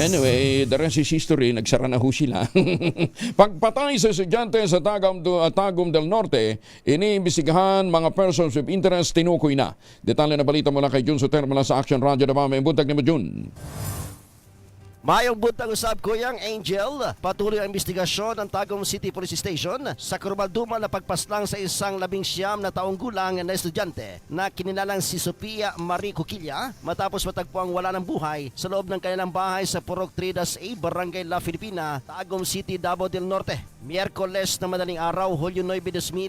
Anyway, the rest is history. Nagsara na ho sila. Pagpatay sa estudyante sa Tagum, uh, Tagum del Norte, iniimbestigahan mga persons of interest, tinukoy na. Detalye na balita mula kay Jun Soter mula sa Action Radio na may buntag ni Jun. Mayong buntang usab Kuyang Angel, patuloy ang investigasyon ng Tagum City Police Station sa Kurmalduman na pagpaslang sa isang labing siyam na taong gulang na estudyante na kinilalang si Sofia Marie Coquilla matapos matagpuang wala ng buhay sa loob ng kanilang bahay sa Purok Tridas A, Barangay La Filipina, Tagum City, Davao del Norte. Miyerkules na madaling araw, Hulyo 9,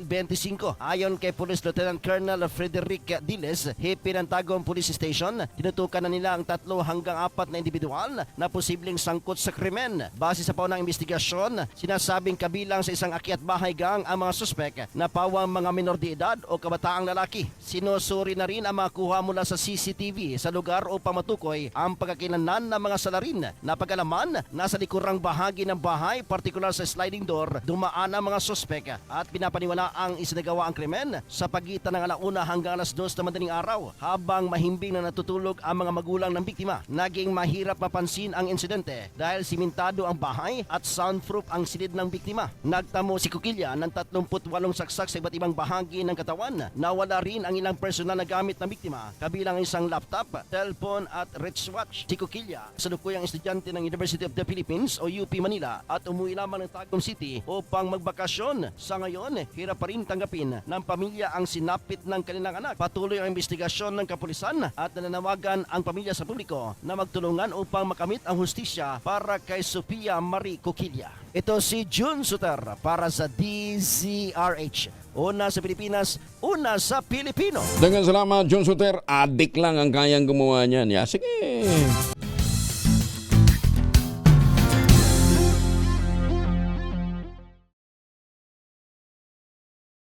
2025. Ayon kay Police Lieutenant Colonel Frederick Diles, hepe ng Tagum Police Station, tinutukan na nila ang tatlo hanggang apat na individual na posibleng sangkot sa krimen. Base sa paunang investigasyon, sinasabing kabilang sa isang akyat bahay gang ang mga suspek na pawang mga minor de edad o kabataang lalaki. Sinusuri na rin ang mga kuha mula sa CCTV sa lugar upang matukoy ang pagkakilanlan ng mga salarin na pagalaman nasa likurang bahagi ng bahay, partikular sa sliding door, dumaan ang mga suspek at pinapaniwala ang isinagawa ang krimen sa pagitan ng alauna hanggang alas dos na madaling araw habang mahimbing na natutulog ang mga magulang ng biktima. Naging mahirap mapansin ang insidente dahil simentado ang bahay at soundproof ang silid ng biktima. Nagtamo si Kukilya ng 38 saksak sa iba't ibang bahagi ng katawan. Nawala rin ang ilang personal na gamit ng biktima kabilang ang isang laptop, cellphone at wristwatch. Si Kukilya, salukuyang estudyante ng University of the Philippines o UP Manila at umuwi lamang ng Tagum City upang magbakasyon. Sa ngayon, hirap pa rin tanggapin ng pamilya ang sinapit ng kanilang anak. Patuloy ang investigasyon ng kapulisan at nananawagan ang pamilya sa publiko na magtulungan upang makamit ang hustisya para kay Sofia Marie Coquilla. Ito si June Suter para sa DZRH. Una sa Pilipinas, una sa Pilipino. Dengan salamat, Jun Soter. Adik lang ang kayang gumawa niyan. Ya, sige.